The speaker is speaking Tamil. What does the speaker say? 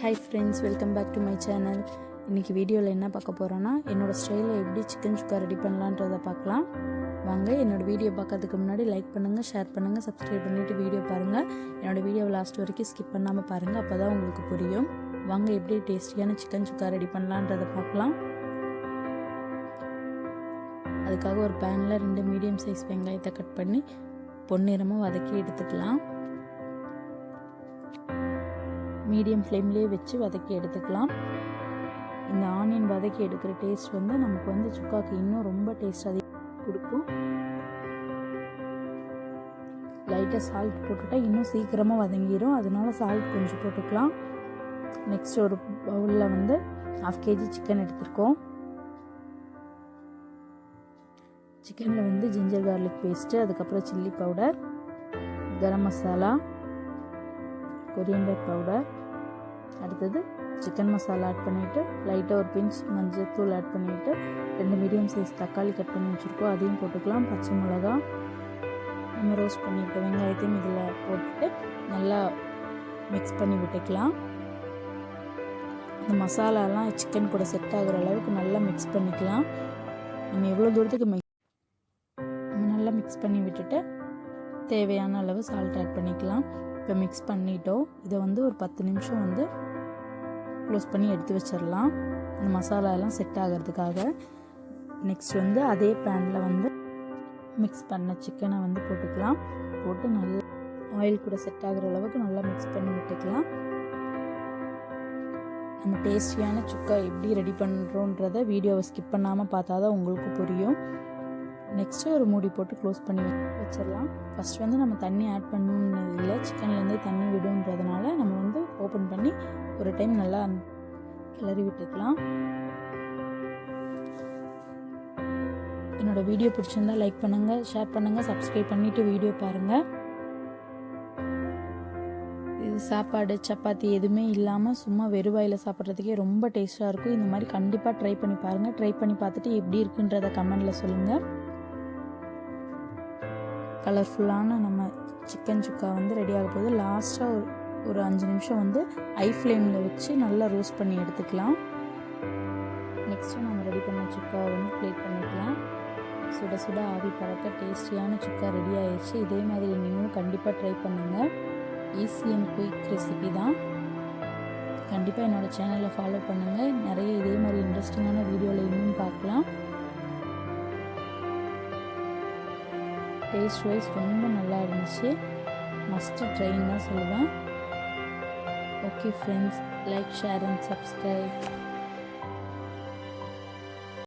Hi friends welcome back to my channel இன்றைக்கி வீடியோவில் என்ன பார்க்க போகிறோன்னா என்னோடய ஸ்டைலில் எப்படி சிக்கன் சுக்கா ரெடி பண்ணலான்றதை பார்க்கலாம். வாங்க என்னோடய வீடியோ பார்க்கறதுக்கு முன்னாடி லைக் பண்ணுங்கள் ஷேர் பண்ணுங்கள் சப்ஸ்கிரைப் பண்ணிவிட்டு வீடியோ பாருங்கள் என்னோடய வீடியோவை லாஸ்ட் வரைக்கும் ஸ்கிப் பண்ணாமல் பாருங்கள் அப்போ தான் உங்களுக்கு புரியும். வாங்க எப்படி டேஸ்டியான சிக்கன் சுக்கா ரெடி பண்ணலான்றதை பார்க்கலாம். அதுக்காக ஒரு பேனில் ரெண்டு மீடியம் சைஸ் வெங்காயத்தை கட் பண்ணி பொன்னிறமாக வதக்கி எடுத்துக்கலாம். மீடியம் ஃப்ளேம்லேயே வச்சு வதக்கி எடுத்துக்கலாம். இந்த ஆனியன் வதக்கி எடுக்கிற டேஸ்ட் வந்து நமக்கு வந்து சுக்காக்கு இன்னும் ரொம்ப டேஸ்ட் அதிகம் கொடுக்கும். லைட்டாக சால்ட் போட்டுட்டால் இன்னும் சீக்கிரமாக வதங்கிடும் அதனால சால்ட் கொஞ்சம் போட்டுக்கலாம். நெக்ஸ்ட் ஒரு பவுலில் வந்து ஹாஃப் கேஜி சிக்கன் எடுத்துருக்கோம். சிக்கனில் வந்து ஜிஞ்சர் கார்லிக் பேஸ்ட்டு அதுக்கப்புறம் chilli powder garam masala coriander powder அடுத்தது சிக்கன் மசாலா ஆட் பண்ணிவிட்டு லைட்டாக ஒரு பிஞ்ச் மஞ்சள் தூள் ஆட் பண்ணிவிட்டு ரெண்டு மீடியம் சைஸ் தக்காளி கட் பண்ணி வச்சுருக்கோம். அதையும் போட்டுக்கலாம். பச்சை மிளகா நம்ம ரோஸ்ட் பண்ணிவிட்டு வெங்காயத்தையும் இதில் போட்டுட்டு நல்லா மிக்ஸ் பண்ணி விட்டுக்கலாம். இந்த மசாலாலாம் சிக்கன் கூட செட் ஆகுற அளவுக்கு நல்லா மிக்ஸ் பண்ணிக்கலாம். நம்ம எவ்வளோ தூரத்துக்கு மிக்ஸ் நம்ம நல்லா மிக்ஸ் பண்ணி விட்டுட்டு தேவையான அளவு சால்ட் ஆட் பண்ணிக்கலாம். இப்போ மிக்ஸ் பண்ணிட்டோம். இதை வந்து ஒரு பத்து நிமிஷம் வந்து க்ளோஸ் பண்ணி எடுத்து வச்சிடலாம். அந்த மசாலாலாம் செட் ஆகிறதுக்காக. நெக்ஸ்ட் வந்து அதே பேனில் வந்து மிக்ஸ் பண்ண சிக்கனை வந்து போட்டுக்கலாம். போட்டு நல்லா ஆயில் கூட செட் ஆகிற அளவுக்கு நல்லா மிக்ஸ் பண்ணி விட்டுக்கலாம். நம்ம டேஸ்டியான சுக்கா எப்படி ரெடி பண்ணுறோன்றத வீடியோவை ஸ்கிப் பண்ணாமல் பார்த்தா தான் உங்களுக்கு புரியும். நெக்ஸ்ட்டு ஒரு மூடி போட்டு க்ளோஸ் பண்ணி வச்சிடலாம். ஃபஸ்ட் வந்து நம்ம தண்ணி ஆட் பண்ணணுன்னு இல்லை சிக்கன்லேருந்தே தண்ணி விடுன்றதுனால நம்ம வந்து ஓப்பன் பண்ணி ஒரு டைம் நல்லா கிளறி விட்டுக்கலாம். என்னோட வீடியோ பிடிச்சிருந்தா லைக் பண்ணுங்கள் ஷேர் பண்ணுங்கள் சப்ஸ்கிரைப் பண்ணிவிட்டு வீடியோ பாருங்கள் இது சாப்பாடு சப்பாத்தி எதுவுமே இல்லாமல் சும்மா வெறுவாயில் சாப்பிட்றதுக்கே ரொம்ப டேஸ்ட்டாக இருக்கும். இந்த மாதிரி கண்டிப்பாக ட்ரை பண்ணி பாருங்கள் ட்ரை பண்ணி பார்த்துட்டு எப்படி இருக்குன்றத கமெண்டில் சொல்லுங்கள் கலர்ஃபுல்லான நம்ம சிக்கன் சுக்கா வந்து ரெடி ஆக போகுது. லாஸ்ட்டாக ஒரு ஒரு அஞ்சு நிமிஷம் வந்து ஐ ஃப்ளேமில் வச்சு நல்லா ரோஸ்ட் பண்ணி எடுத்துக்கலாம். நெக்ஸ்ட்டு நம்ம ரெடி பண்ண சுக்கா வந்து ப்ளேட் பண்ணிக்கலாம். சுட சுட ஆவி பறக்க டேஸ்டியான சுக்கா ரெடி ஆயிடுச்சு. இதே மாதிரி நீங்களும் கண்டிப்பாக ட்ரை பண்ணுங்கள் ஈஸி அண்ட் குயிக் ரெசிபி தான். கண்டிப்பாக என்னோடய சேனலை ஃபாலோ பண்ணுங்கள் நிறைய இதே மாதிரி இன்ட்ரெஸ்டிங்கான டேஸ்ட் வைஸ் ரொம்ப நல்லா இருந்துச்சு. மஸ்ட்டு ட்ரெயின் தான் சொல்லுவேன். Okay friends like share and subscribe